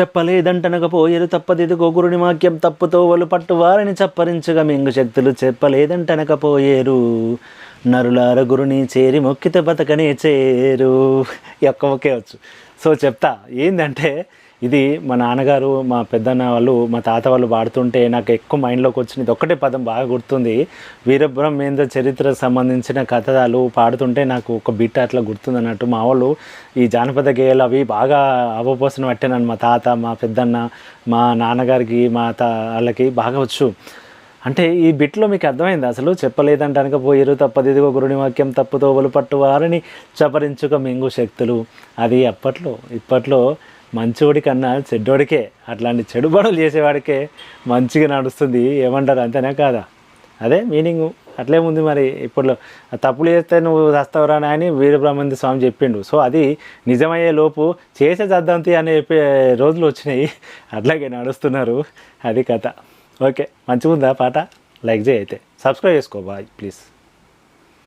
చెప్పలేదంటనకపోయేరు తప్పదిది గోగురుని వాక్యం తప్పుతో వలు పట్టు వారిని చప్పరించగా మింగు శక్తులు చెప్పలేదంటనకపోయేరు. నరులార గురుని చేరి మొక్కితే బతకనే చేరు. యొక్క ఒక్క ఒకే వచ్చు. సో చెప్తా ఏంటంటే ఇది మా నాన్నగారు మా పెద్దన్న వాళ్ళు మా తాత వాళ్ళు పాడుతుంటే నాకు ఎక్కువ మైండ్లోకి వచ్చింది. ఇది ఒక్కటే పదం బాగా గుర్తుంది. వీరబ్రహ్మేంద్ర చరిత్రకు సంబంధించిన కథలు పాడుతుంటే నాకు ఒక బిట్ అట్లా గుర్తుంది అన్నట్టు. మా వాళ్ళు ఈ జానపద గేయాలు అవి బాగా అవపోసన పట్టాను మా తాత మా పెద్దన్న మా నాన్నగారికి మా తా వాళ్ళకి బాగా వచ్చు. అంటే ఈ బిట్లో మీకు అర్థమైంది? అసలు చెప్పలేదంటానుక పోయిరు తప్పదిదిగో గురుని వాక్యం తప్పుతో పట్టు వారిని చపరించుక మింగు శక్తులు. అది అప్పట్లో ఇప్పట్లో మంచోడి కన్నా చెడ్డోడికే అట్లాంటి చెడు పనులు చేసేవాడికే మంచిగా నడుస్తుంది. ఏమంటారు? అంతేనా కాదా? అదే మీనింగ్. అట్లే ఉంది మరి ఇప్పుడు తప్పులు చేస్తే నువ్వు వస్తావురా అని వీరబ్రహ్మంది స్వామి చెప్పిండు. సో అది నిజమయ్యే లోపు చేసే చద్దంతి అని చెప్పే రోజులు వచ్చినాయి. అట్లాగే నడుస్తున్నారు. అది కథ. ఓకే మంచిగా ఉందా పాట? లైక్ చేయి అయితే. సబ్స్క్రైబ్ చేసుకో బాయ్ ప్లీజ్.